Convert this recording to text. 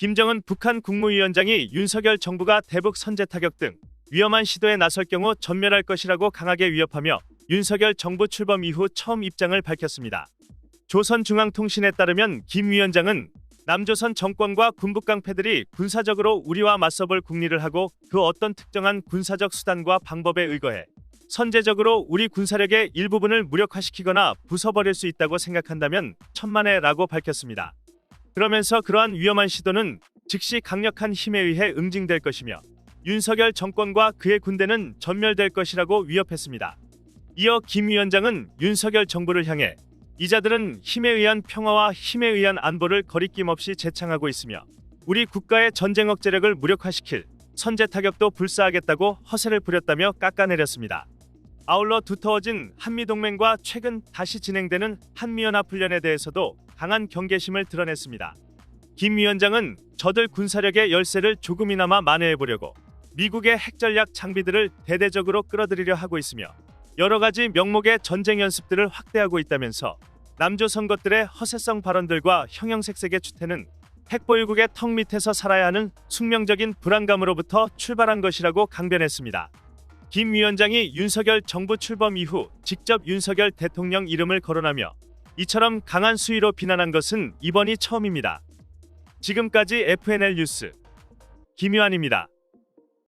김정은 북한 국무위원장이 윤석열 정부가 대북 선제 타격 등 위험한 시도에 나설 경우 전멸할 것이라고 강하게 위협하며 윤석열 정부 출범 이후 처음 입장을 밝혔습니다. 조선중앙통신에 따르면 김 위원장은 남조선 정권과 군북 깡패들이 군사적으로 우리와 맞서볼 궁리를 하고 그 어떤 특정한 군사적 수단과 방법에 의거해 선제적으로 우리 군사력의 일부분을 무력화시키거나 부숴버릴 수 있다고 생각한다면 천만에라고 밝혔습니다. 그러면서 그러한 위험한 시도는 즉시 강력한 힘에 의해 응징될 것이며 윤석열 정권과 그의 군대는 전멸될 것이라고 위협했습니다. 이어 김 위원장은 윤석열 정부를 향해 이자들은 힘에 의한 평화와 힘에 의한 안보를 거리낌 없이 재창하고 있으며 우리 국가의 전쟁 억제력을 무력화시킬 선제 타격도 불사하겠다고 허세를 부렸다며 깎아내렸습니다. 아울러 두터워진 한미동맹과 최근 다시 진행되는 한미연합훈련에 대해서도 강한 경계심을 드러냈습니다. 김 위원장은 저들 군사력의 열세를 조금이나마 만회해보려고 미국의 핵전략 장비들을 대대적으로 끌어들이려 하고 있으며 여러 가지 명목의 전쟁 연습들을 확대하고 있다면서 남조 선 것들의 허세성 발언들과 형형색색의 추태는 핵보유국의 턱 밑에서 살아야 하는 숙명적인 불안감으로부터 출발한 것이라고 강변했습니다. 김 위원장이 윤석열 정부 출범 이후 직접 윤석열 대통령 이름을 거론하며 이처럼 강한 수위로 비난한 것은 이번이 처음입니다. 지금까지 FNL 뉴스 김유한입니다.